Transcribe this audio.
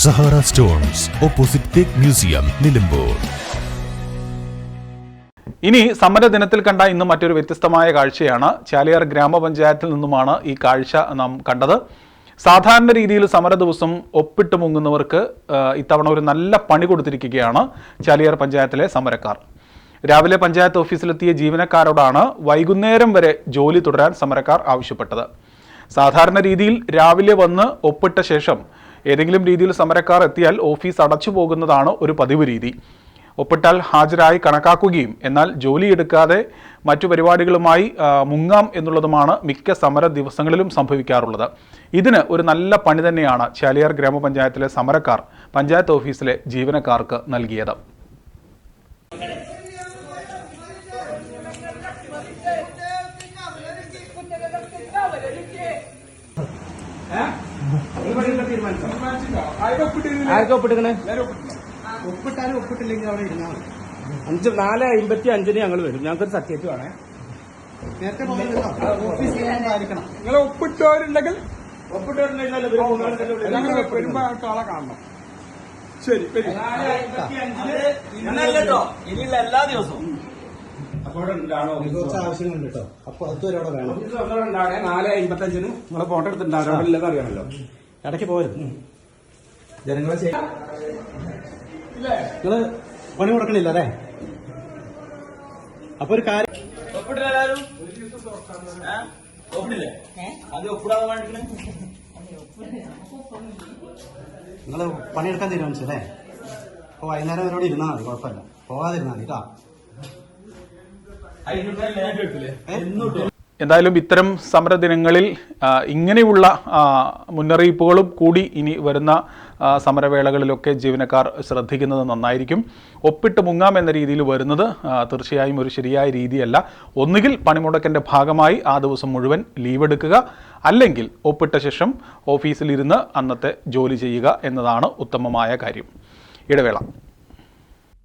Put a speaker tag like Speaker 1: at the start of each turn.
Speaker 1: Sahara stones opposite തേക്ക് museum Nilambur.
Speaker 2: ഇനി സമര ദിനത്തിൽ കണ്ട ഇന്ന് മറ്റൊരു വ്യത്യസ്തമായ കാഴ്ചയാണ്. ചാലിയാർ ഗ്രാമപഞ്ചായത്തിൽ നിന്നുമാണ് ഈ കാഴ്ച നാം കണ്ടത്. സാധാരണ രീതിയിൽ സമര ദിവസം ഒപ്പിട്ട് മുങ്ങുന്നവർക്ക് ഇത്തവണ ഒരു നല്ല പണി കൊടുത്തിരിക്കുകയാണ് ചാലിയാർ പഞ്ചായത്തിലെ സമരക്കാർ. രാവിലെ പഞ്ചായത്ത് ഓഫീസിലെത്തിയ ജീവനക്കാരോടാണ് വൈകുന്നേരം വരെ ജോലി തുടരാൻ സമരക്കാർ ആവശ്യപ്പെട്ടത്. സാധാരണ രീതിയിൽ രാവിലെ വന്ന് ഒപ്പിട്ട ശേഷം ഏതെങ്കിലും രീതിയിൽ സമരക്കാർ എത്തിയാൽ ഓഫീസ് അടച്ചു പോകുന്നതാണ് ഒരു പതിവ് രീതി. ഒപ്പിട്ടാൽ ഹാജരായി കണക്കാക്കുകയും എന്നാൽ ജോലിയെടുക്കാതെ മറ്റു പരിപാടികളുമായി മുങ്ങാം എന്നുള്ളതുമാണ് മിക്ക സമര ദിവസങ്ങളിലും സംഭവിക്കാറുള്ളത്. ഇതിന് ഒരു നല്ല പണി തന്നെയാണ് ചാലിയാർ ഗ്രാമപഞ്ചായത്തിലെ സമരക്കാർ പഞ്ചായത്ത് ഓഫീസിലെ ജീവനക്കാർക്ക് നൽകിയത്.
Speaker 3: ആർക്കാ ഒപ്പിട്ടിരിക്കണേ ഒപ്പിട്ടാലും ഒപ്പിട്ടില്ലെങ്കിൽ അവിടെ ഇരുന്നാൽ അഞ്ച് നാല് അമ്പത്തി അഞ്ചിന് ഞങ്ങൾ വരും. ഞങ്ങൾക്കൊരു സർട്ടിഫിക്കറ്റ് വേണേ. നേരത്തെ
Speaker 4: നിങ്ങൾ ഒപ്പിട്ടവരുണ്ടെങ്കിൽ
Speaker 3: ഒപ്പിട്ടവരുണ്ടെങ്കിൽ
Speaker 4: ഞങ്ങൾ വരുമ്പോ ആളെ കാണണം. ശരി വരും.
Speaker 3: ഇനിയുള്ള എല്ലാ ദിവസവും.
Speaker 5: ആവശ്യങ്ങളുണ്ട് കേട്ടോ. അപ്പൊ അതുവരെ അവിടെ വേണം.
Speaker 3: നാല് അമ്പത്തി അഞ്ചിന്. നിങ്ങളെ ഫോട്ടോ എടുത്തിട്ടുണ്ടാവും അറിയാമല്ലോ
Speaker 5: ഇടയ്ക്ക് പോകരുത് ജനങ്ങളെ നിങ്ങൾ പണി കൊടുക്കണില്ല അല്ലേ അപ്പൊ ഒരു കാര്യം നിങ്ങൾ പണിയെടുക്കാൻ തീരുമാനിച്ചല്ലേ? അപ്പൊ വൈകുന്നേരം അവരോട് ഇരുന്നാൽ മതി കുഴപ്പമില്ല. പോവാതിരുന്നാൽ മതി കേട്ടോ
Speaker 2: എന്തായാലും ഇത്തരം സമര ദിനങ്ങളിൽ ഇങ്ങനെയുള്ള മുന്നറിയിപ്പുകളും കൂടി ഇനി വരുന്ന സമരവേളകളിലൊക്കെ ജീവനക്കാർ ശ്രദ്ധിക്കുന്നത് നന്നായിരിക്കും. ഒപ്പിട്ട് മുങ്ങാം എന്ന രീതിയിൽ വരുന്നത് തീർച്ചയായും ഒരു ശരിയായ രീതിയല്ല. ഒന്നുകിൽ പണിമുടക്കിന്റെ ഭാഗമായി ആ ദിവസം മുഴുവൻ ലീവ് എടുക്കുക അല്ലെങ്കിൽ ഒപ്പിട്ട ശേഷം ഓഫീസിലിരുന്ന് അന്നത്തെ ജോലി ചെയ്യുക എന്നതാണ് ഉത്തമമായ കാര്യം. ഇടവേള.